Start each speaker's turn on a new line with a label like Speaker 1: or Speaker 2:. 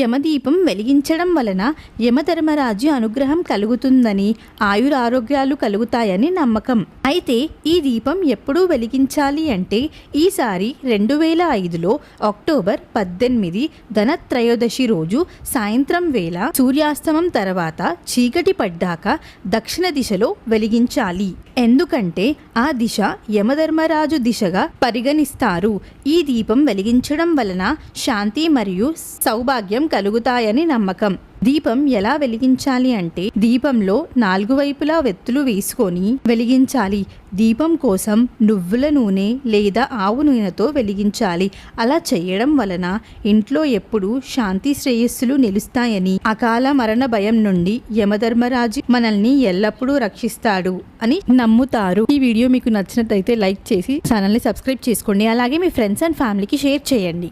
Speaker 1: యమదీపం వెలిగించడం వలన యమధర్మరాజు అనుగ్రహం కలుగుతుందని ఆయురారోగ్యాలు కలుగుతాయని నమ్మకం. అయితే ఈ దీపం ఎప్పుడూ వెలిగించాలి అంటే ఈసారి రెండు వేల ఐదులో అక్టోబర్ పద్దెనిమిది ధనత్రయోదశి రోజు సాయంత్రం వేళ సూర్యాస్తమం తర్వాత చీకటి పడ్డాక దక్షిణ దిశలో వెలిగించాలి. ఎందుకంటే ఆ దిశ యమధర్మరాజు దిశగా పరిగణిస్తారు. ఈ దీపం వెలిగించడం వలన శాంతి మరియు సౌభాగ్యం కలుగుతాయని నమ్మకం. దీపం ఎలా వెలిగించాలి అంటే దీపంలో నాలుగు వైపులా వెత్తులు వేసుకొని వెలిగించాలి. దీపం కోసం నువ్వుల నూనె లేదా ఆవు నూనెతో వెలిగించాలి. అలా చేయడం వలన ఇంట్లో ఎప్పుడూ శాంతి శ్రేయస్సులు నిలుస్తాయని అకాల మరణ భయం నుండి యమధర్మరాజు మనల్ని ఎల్లప్పుడూ రక్షిస్తాడు అని నమ్ముతారు. ఈ వీడియో మీకు నచ్చినట్లయితే లైక్ చేసి ఛానల్ని సబ్స్క్రైబ్ చేసుకోండి. అలాగే మీ ఫ్రెండ్స్ అండ్ ఫ్యామిలీకి షేర్ చేయండి.